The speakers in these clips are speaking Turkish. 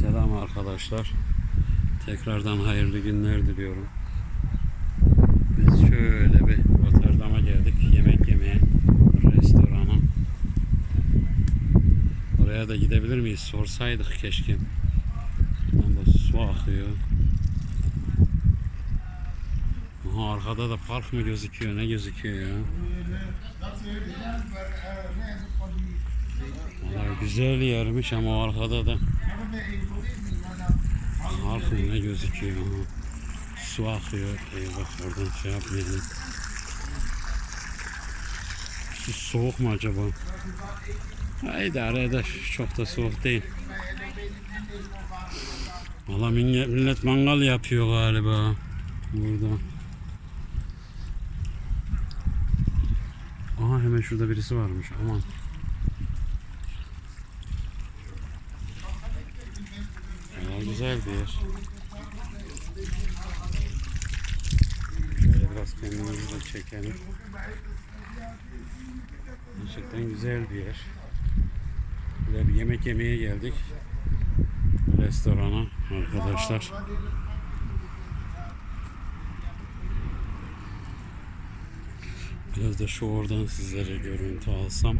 Selam arkadaşlar. Tekrardan hayırlı günler diliyorum. Biz şöyle bir Rotterdam'a geldik yemek yemeye. Restorana. Oraya da gidebilir miyiz? Sorsaydık keşke. Da su akıyor. Aha, arkada da park mı gözüküyor? Ne gözüküyor ya? Vallahi güzel yermiş ama arkada da Ne gözüküyor? Aha. Su akıyor. Eyvah oradan şey yapmayalım. Su soğuk mu acaba? Ha, idare eder. Çok da soğuk değil. Valla millet, millet mangal yapıyor galiba. Burada. Aha hemen şurada birisi varmış. Aman. Valla güzel bir yer. Böyle biraz kendimizi de çekelim. Gerçekten güzel bir yer. Böyle bir yemek yemeye geldik. Restorana arkadaşlar. Biraz da şu oradan sizlere görüntü alsam.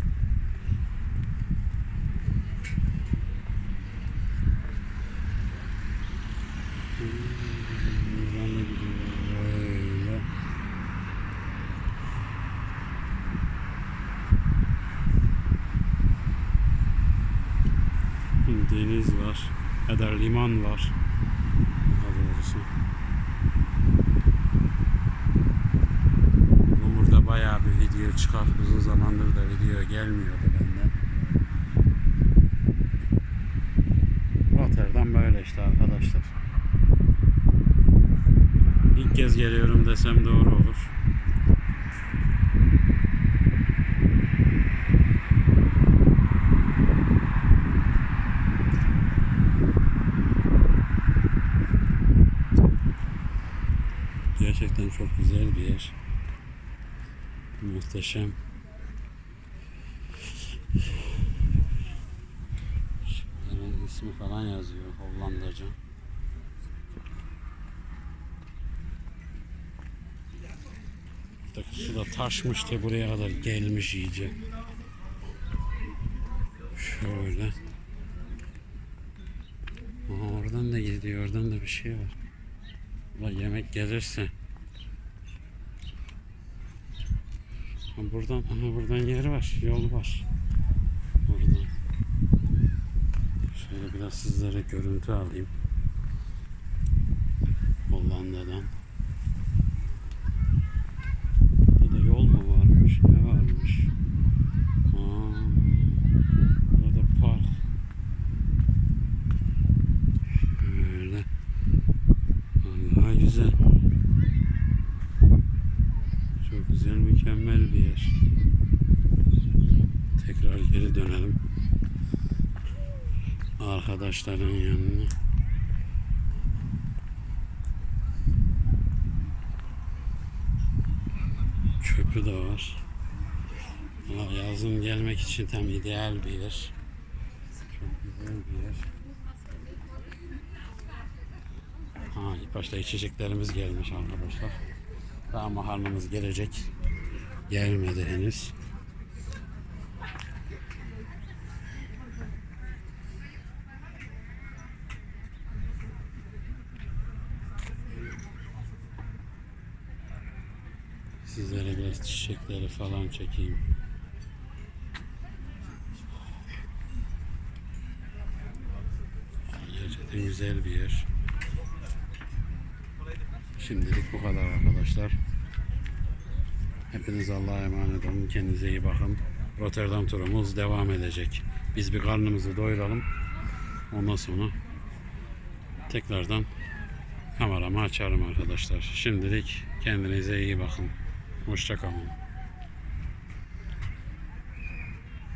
Buradan da gidiyor böyle. Deniz var. Ya da liman var. Daha doğrusu. Bu Burada bayağı bir video çıkar. Uzun zamandır da video gelmiyordu benden. Rotterdam böyle işte arkadaşlar. İlk kez geliyorum desem doğru olur. Gerçekten çok güzel bir yer. Muhteşem. Şunların ismi falan yazıyor Hollandaca. Buradaki su da taşmış da buraya kadar gelmiş iyice. Şöyle. Aha, oradan da gidiyor. Oradan da bir şey var. Ulan yemek gelirse. Ha, Buradan, aha buradan yer var, yol var. Buradan. Şöyle biraz sizlere görüntü alayım. Hollanda'dan. Burada yol mu varmış, ne varmış? Aa, burada park. Şöyle. Vallahi güzel. Çok güzel, mükemmel bir yer. Tekrar geri dönelim. Arkadaşların yanına. Köprü de var. Valla Yazın gelmek için tam ideal bir yer. Çok güzel bir yer. Ha, ilk başta içeceklerimiz gelmiş arkadaşlar. Daha makarnamız gelecek. Gelmedi henüz. Sizlere biraz çiçekleri falan çekeyim. Gerçekten güzel bir yer. Şimdilik bu kadar arkadaşlar. Hepiniz Allah'a emanet olun. Kendinize iyi bakın. Rotterdam turumuz devam edecek. Biz bir karnımızı doyuralım. Ondan sonra tekrardan kameramı açarım arkadaşlar. Şimdilik kendinize iyi bakın. Hoşçakalın.